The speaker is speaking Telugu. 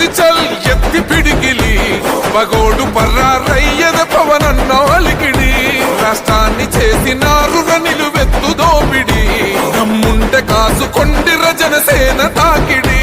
ఎత్తి చల్ ఎత్తి పిడిగిలి పగోడు పర్రారయ్యద పవనన్న అలికిడి. రాష్ట్రాన్ని చేసినారు నిలువెత్తు దోపిడి. నమ్ముంటే కాసుకొండిర జనసేన తాకిడి.